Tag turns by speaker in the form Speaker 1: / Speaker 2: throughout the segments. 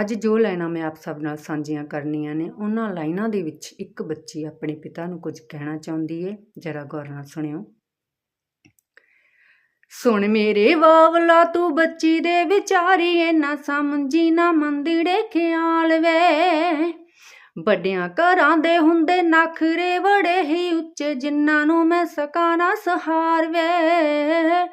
Speaker 1: ਅੱਜ ਜੋ ਲਾਈਨਾਂ ਮੈਂ ਆਪ ਸਭ ਨਾਲ ਸਾਂਝੀਆਂ ਕਰਨੀਆਂ ਨੇ, ਉਹਨਾਂ ਲਾਈਨਾਂ ਦੇ ਵਿੱਚ ਇੱਕ ਬੱਚੀ ਆਪਣੇ ਪਿਤਾ ਨੂੰ ਕੁਝ ਕਹਿਣਾ ਚਾਹੁੰਦੀ ਏ, ਜਰਾ ਗੌਰ ਨਾਲ ਸੁਣਿਓ। ਸੁਣ ਮੇਰੇ ਵਾਵਲਾ, ਤੂੰ ਬੱਚੀ ਦੇ ਵਿਚਾਰੀਏ ਨਾ ਸਮਝੀ, ਨਾ ਮੰਦੜੇ ਖਿਆਲ ਵੇ। ਵੱਡਿਆਂ ਘਰਾਂ ਦੇ ਹੁੰਦੇ ਨਖਰੇ ਬੜੇ ਹੀ ਉੱਚੇ, ਜਿਨ੍ਹਾਂ ਨੂੰ ਮੈਂ ਸਕਾਨਾ ਸਹਾਰ ਵੇ।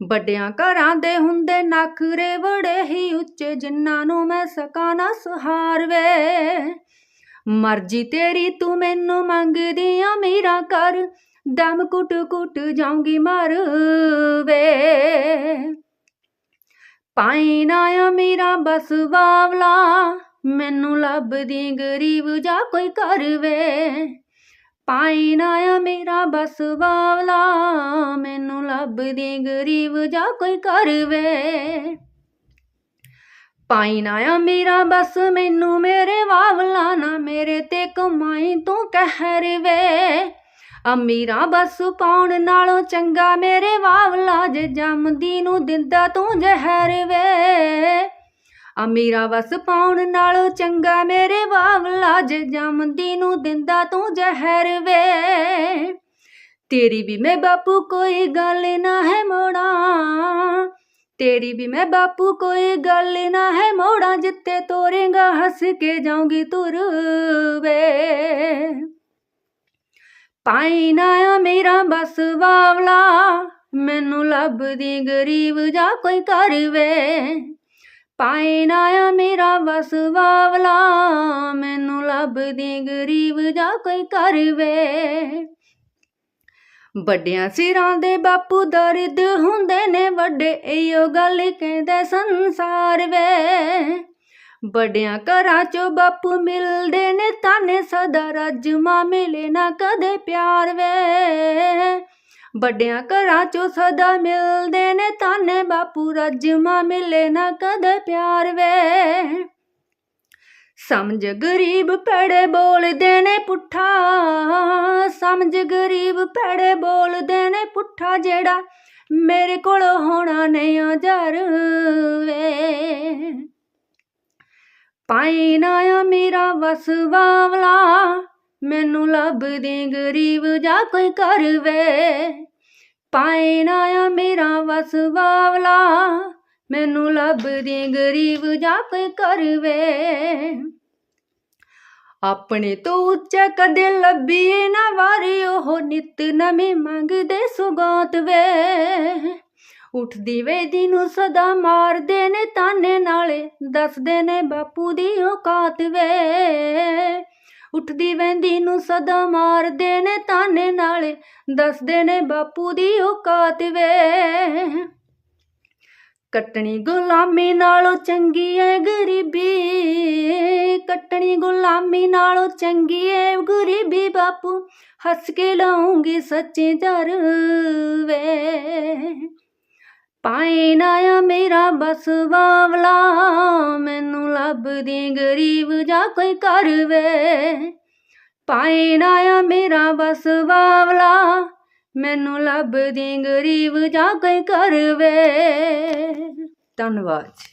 Speaker 1: ਵੱਡਿਆਂ ਘਰਾਂ ਦੇ ਹੁੰਦੇ ਨਖਰੇ ਬੜੇ ਹੀ ਉੱਚੇ, ਜਿਨ੍ਹਾਂ ਨੂੰ ਮੈਂ ਸਕਾ ਨਾ ਸਹਾਰ ਵੇ ਮਰਜ਼ੀ ਤੇਰੀ ਤੂੰ ਮੈਨੂੰ ਮੰਗਦੀ ਆ ਮੇਰਾ ਕਰ, ਦਮ ਕੁੱਟ ਕੁੱਟ ਜਾਊਂਗੀ ਮਰ ਵੇ ਪਾਈ ਨਾ ਆ ਮੇਰਾ ਬਸ ਬਾਵਲਾ ਮੈਨੂੰ ਲੱਭਦੀ ਗਰੀਬ ਜਾ ਕੋਈ ਕਰ ਵੇ ਪਾਈ ਨਾ ਆ ਮੇਰਾ ਬਸ ਬਾਵਲਾ ਮੈਨੂੰ ਲੱਭਦੀ ਗਰੀਬ ਜਾ ਕੋਈ ਕਰ ਪਾਈ ਨਾ ਆ ਮੇਰਾ ਬਸ, ਮੈਨੂੰ ਮੇਰੇ ਵਾਵਲਾ ਨਾ, ਮੇਰੇ ਤੇ ਕਮਾਈ ਤੂੰ ਕਹਿਰ ਵੇ। ਅਮੀਰਾਂ ਬਸ ਪਾਉਣ ਨਾਲੋਂ ਚੰਗਾ ਮੇਰੇ ਵਾਵਲਾ, ਜੇ ਜੰਮਦੀ ਨੂੰ ਦਿੰਦਾ ਤੂੰ ਜ਼ਹਿਰ ਵੇ। ਅਮੀਰਾ ਬਸ ਪਾਉਣ ਨਾਲੋਂ ਚੰਗਾ ਮੇਰੇ ਵਾਵਲਾ ਜੇ ਜਮਦੀ ਨੂੰ ਦਿੰਦਾ ਤੂੰ ਜ਼ਹਿਰ ਵੇ। ਤੇਰੀ ਵੀ ਮੈਂ ਬਾਪੂ ਕੋਈ ਗੱਲ ਨਾ ਹੈ ਮੋੜਾ। ਤੇਰੀ ਵੀ ਮੈਂ ਬਾਪੂ ਕੋਈ ਗੱਲ ਨਾ ਹੈ ਮੋੜਾ। ਜਿੱਤੇ ਤੋਰੇਗਾ ਹੱਸ ਕੇ ਜਾਊਂਗੀ ਤੁਰ ਵੇ। ਪਾਈ ਨਾ ਆ ਮੇਰਾ ਬਸ ਵਾਵਲਾ, ਮੈਨੂੰ ਲੱਭਦੀ ਗਰੀਬ ਜਾ ਕੋਈ ਕਰ ਵੇ। ਪਾਈ ਨਾ ਆ ਮੇਰਾ ਬਸ ਵਾਵਲਾ ਮੈਨੂੰ ਦੇ ਗਰੀਬ ਜਾ ਕੋਈ ਕਰ ਵੇ। ਵੱਡਿਆਂ ਸਿਰਾਂ ਦੇ ਬਾਪੂ ਦਰਦ ਹੁੰਦੇ ਨੇ, ਵੱਡੇ ਇਹੋ ਗੱਲ ਕਹਿੰਦੇ ਸੰਸਾਰ ਵੇ। ਵੱਡਿਆਂ ਘਰਾਂ ਚੋਂ ਬਾਪੂ ਮਿਲਦੇ ਨੇ ਤਾਨੇ ਸਦਾ ਰਾਜਮਾ ਮਿਲੇ ਨਾ ਕਦੇ ਪਿਆਰ ਵੇ। ਵੱਡਿਆਂ ਘਰਾਂ ਚੋਂ ਸਦਾ ਮਿਲਦੇ ਨੇ ਤਾਨੇ ਬਾਪੂ ਰਾਜਮਾ ਮਿਲੇ ਨਾ ਕਦੇ ਪਿਆਰ ਵੇ। ਸਮਝ ਗਰੀਬ ਪੜੇ ਬੋਲਦੇ ਨੇ ਪੁੱਠਾ, ਸਮਝ ਗਰੀਬ ਪੜੇ ਬੋਲਦੇ ਨੇ ਪੁੱਠਾ ਜਿਹੜਾ ਮੇਰੇ ਕੋਲ ਹੋਣਾ ਨਹੀਂ ਅਜਰ ਵੇ। ਪਾਈ ਨਾ ਆ ਮੇਰਾ ਵਸ ਬਾਵਲਾ ਮੈਨੂੰ ਲੱਭਦੀ ਗਰੀਬ ਜਾ ਕੋਈ ਕਰ ਵੇ। ਪਾਈ ਨਾ ਆ ਮੇਰਾ ਵਸ ਬਾਵਲਾ ਮੈਨੂੰ ਲੱਭਦੀ ਗਰੀਬ ਜਾ ਕੋਈ ਕਰ ਆਪਣੇ ਤੋਂ ਉੱਚਾ ਕਦੇ ਲੱਭੀਏ ਨਾ ਵਾਰੀ, ਉਹ ਨਿਤ ਨਵੇਂ ਮੰਗਦੇ ਸੁਗਾਤ ਵੇ। ਉੱਠਦੀ ਵੇਦੀ ਨੂੰ ਸਦਾ ਮਾਰਦੇ ਨੇ ਤਾਨੇ ਨਾਲੇ, ਦੱਸਦੇ ਨੇ ਬਾਪੂ ਦੀ ਔਕਾਤ ਵੇ। ਉੱਠਦੀ ਵੈਂਦੀ ਨੂੰ ਸਦਾ ਮਾਰਦੇ ਨੇ ਤਾਨੇ ਨਾਲੇ, ਦੱਸਦੇ ਨੇ ਬਾਪੂ ਦੀ ਔਕਾਤ ਵੇ। ਕੱਟਣੀ ਗੁਲਾਮੀ ਨਾਲੋਂ ਚੰਗੀ ਏ ਗਰੀਬੀ ਗੁਲਾਮੀ ਨਾਲੋਂ ਚੰਗੀ ਏ ਗਰੀਬੀ ਬਾਪੂ, ਹੱਸ ਕੇ ਲਾਉਂਗੀ ਸੱਚੇ ਦਰ ਵੇ। ਪਾਏ ਨਾ ਆ ਮੇਰਾ ਬਸ ਬਾਵਲਾ ਮੈਨੂੰ ਲੱਭਦੀ ਗਰੀਬ ਜਾ ਕੋਈ ਕਰ ਵੇ। ਪਾਏ ਨਾ ਆ ਮੇਰਾ ਬਸ ਬਾਵਲਾ ਮੈਨੂੰ ਲੱਭਦੀ ਗਰੀਬ ਜਾ ਕੋਈ ਕਰ ਵੇ। ਧੰਨਵਾਦ।